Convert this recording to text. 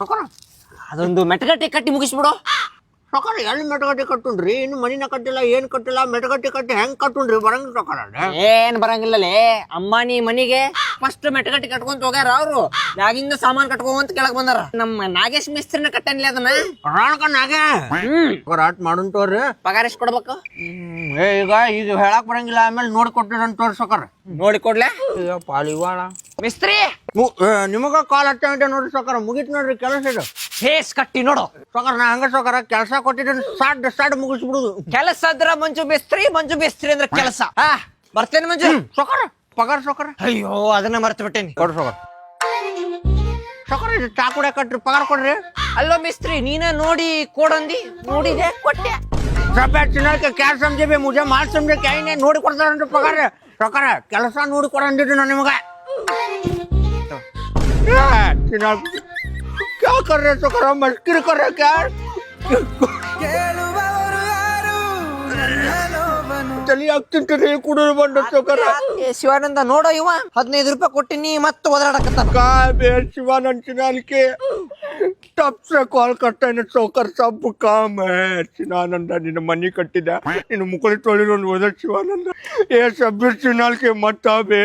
ಸೊಕರ. ಅದೊಂದು ಮೆಟಗಟ್ಟೆ ಕಟ್ಟಿ ಮುಗಿಸ್ಬಿಡು. ಸೊಕರ ಎಲ್ಲಿ ಮೆಟಗಟ್ಟಿ ಕಟ್ಟುನ್ರಿ ಇನ್ನು ಮನಿನ ಕಟ್ಟಿಲ್ಲ ಏನ್ ಕಟ್ಟಿಲ್ಲ ಮೆಟಗಟ್ಟಿ ಕಟ್ಟಿ ಹೆಂಗ್ ಕಟ್ಟುನ್ರಿ ಬರಂಗ ಸೊಕರ ಏನ್ ಬರಂಗಿಲ್ಲಲೇ? ನೀ ಮನಿಗೆ ಫಸ್ಟ್ ಮೆಟಗಟ್ಟಿ ಕಟ್ಕೊಂತ ಹೋಗ್ಯಾರ ಅವ್ರು. ಮ್ಯಾಗಿಂದ ಸಾಮಾನ್ ಕಟ್ಕೊಂತ ಕೆಳಗ್ ಬಂದಾರ. ನಮ್ಮ ನಾಗೇಶ್ ಮಿಸ್ತ್ರಿನ ಕಟ್ಟನ್ಲಿ ಅದನ್ನ? ರಾಣಕನಾಗೆ ಹ್ಮ್. ಹೋರಾಟ ಮಾಡುನ್ ತೋರಿ ಪಗಾರ ಎಷ್ಟ್ ಕೊಡ್ಬೇಕು? ಏ ಈಗ ಈಗ ಹೇಳಕ್ ಬರಂಗಿಲ್ಲ ಆಮೇಲೆ ನೋಡಿ ಕೊಟ್ಟಿರಂತ ತೋರ್ಸಕರ ಸೊಕರ. ನೋಡಿ ಕೊಡ್ಲೆ ಪಾಲಿವಾಳ ಮಿಸ್ತ್ರಿ! ನಿಮಗ ಕಾಲ್ ಹಚ್ಚಂಗಿದ್ದೆ ನೋಡ್ರಿ ಸೌಕರ. ಮುಗಿತ್ ನೋಡ್ರಿ ಕೆಲಸ ಇದು. ಫೇಸ್ ಕಟ್ಟಿ ನೋಡು. ಸೌಕರ ನಾ ಹಂಗ ಸೌಕರ ಕೆಲಸ ಕೊಟ್ಟಿದ್ದೀನಿ ಸಾಡ್ ಸಾಡ್ ಮುಗಿಸ್ಬಿಡುದು. ಕೆಲಸ ಅಂದ್ರ ಮಂಜು ಬೇಸ್ತ್ರಿ ಮಂಜು ಬೇಸ್ತ್ರಿ ಅಂದ್ರ ಕೆಲಸ. ಆ ಬರ್ತೇನೆ ಮಂಜು. ಸೌಕರ ಪಗಾರ ಸೌಕರ. ಅಯ್ಯೋ ಅದನ್ನ ಮರ್ತು ಬಿಟ್ಟೇನಿ. ಕೊಡ್ರಿ ಸೌಕರ. ಸೌಕರ ಇದು ಚಾ ಕುಡಿಯ ಕಟ್ರಿ ಪಗಾರ ಕೊಡ್ರಿ. ಅಲ್ಲೋ ಮಿಸ್ತ್ರಿ ನೀನ ನೋಡಿ ಕೊಡಂದಿ ನೋಡಿದೆ ಕೊಟ್ಟೆ. ಸ್ವಲ್ಪ ಚೆನ್ನಾಗಿ ಕ್ಯಾಶ್ ಸಂಜೆ ಮುಜಾ ಮಾಲ್ ಸಂಜೆ ಕೈನೇ ನೋಡಿ ಕೊಡ್ತಾರನ್ರಿ ಪಗಾರ. ಸೌಕರ ಕೆಲಸ ನೋಡಿ ಕೊಡಂದಿದ್ದು ನಾನು ನಿಮಗೆ. क्या कर रहे तो करो मस्किर कर रहे क्या ಚಲಿ ಆಗ್ತಿಂತದೆ ಕುಡಿದು ಬಂದ ಚೋಕರ ಶಿವಾನಂದ ನೋಡೋ ಇವ ಹದಿನೈದು ರೂಪಾಯಿ ಕೊಟ್ಟಿನಿ ಮತ್ತ ಓದಾಡಕತ್ತಾನ ಕಾಬೆ ಶಿವಾನಂದ ಚಿನಾಲ್ಕೆ ತಪ್ಸ ಕಾಲ್ ಕಟ್ಟೇನೆ ಚೋಕರ್ ಸಬ್ ಕಾಮ ಶಿವಾನಂದ ನಿನ್ನ ಮನಿ ಕಟ್ಟಿದ ನಿನ್ನ ಮುಖದ ತೊಳಿರೋ ಓದ ಶಿವಾನಂದ ಏ ಸಬ್ಬೀರ್ ಚಿನಾಲ್ಕೆ ಮತ್ತಾಬೇ